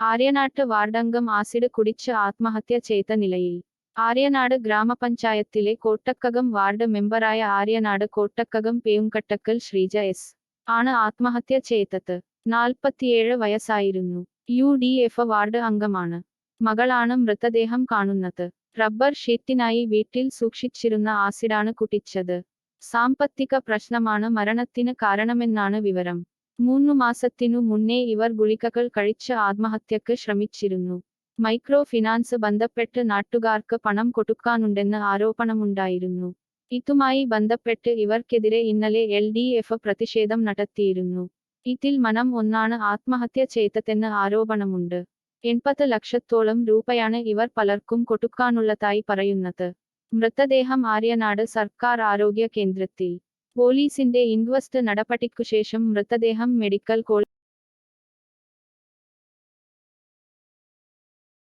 ആര്യനാട്ട് വാർഡംഗം acid കുടിച്ച് ആത്മഹത്യ ചെയ്ത നിലയിൽ ആര്യനാട് ഗ്രാമപഞ്ചായത്തിലെ കോട്ടക്കകം വാർഡ് മെമ്പറായ ആര്യനാട് കോട്ടക്കകം പേയുംകട്ടക്കൽ ശ്രീജ എസ്. ആണ് ആത്മഹത്യ ചെയ്തത്. നാൽപ്പത്തിയേഴ് വയസ്സായിരുന്നു. യു ഡി എഫ് വാർഡ് അംഗമാണ്. മകളാണ് മൃതദേഹം കാണുന്നത്. റബ്ബർ ഷീറ്റിനായി വീട്ടിൽ സൂക്ഷിച്ചിരുന്ന ആസിഡാണ് കുടിച്ചത്. സാമ്പത്തിക പ്രശ്നമാണ് മരണത്തിന് കാരണമെന്നാണ് വിവരം. മൂന്നു മാസത്തിനു മുന്നേ ഇവർ ഗുളികകൾ കഴിച്ച് ആത്മഹത്യക്ക് ശ്രമിച്ചിരുന്നു. മൈക്രോ ഫിനാൻസ് ബന്ധപ്പെട്ട് നാട്ടുകാർക്ക് പണം കൊടുക്കാനുണ്ടെന്ന് ആരോപണമുണ്ടായിരുന്നു. ഇതുമായി ബന്ധപ്പെട്ട് ഇവർക്കെതിരെ ഇന്നലെ എൽ ഡി എഫ് പ്രതിഷേധം നടത്തിയിരുന്നു. ഇതിൽ മനം ഒന്നാണ് ആത്മഹത്യ ചെയ്തതെന്ന് ആരോപണമുണ്ട്. എൺപത് ലക്ഷത്തോളം രൂപയാണ് ഇവർ പലർക്കും കൊടുക്കാനുള്ളതായി പറയുന്നത്. മൃതദേഹം ആര്യനാട് സർക്കാർ ആരോഗ്യ കേന്ദ്രത്തിൽ. പോലീസിന്റെ ഇൻക്വസ്റ്റ് നടപടിക്കുശേഷം മൃതദേഹം മെഡിക്കൽ കോളേജ്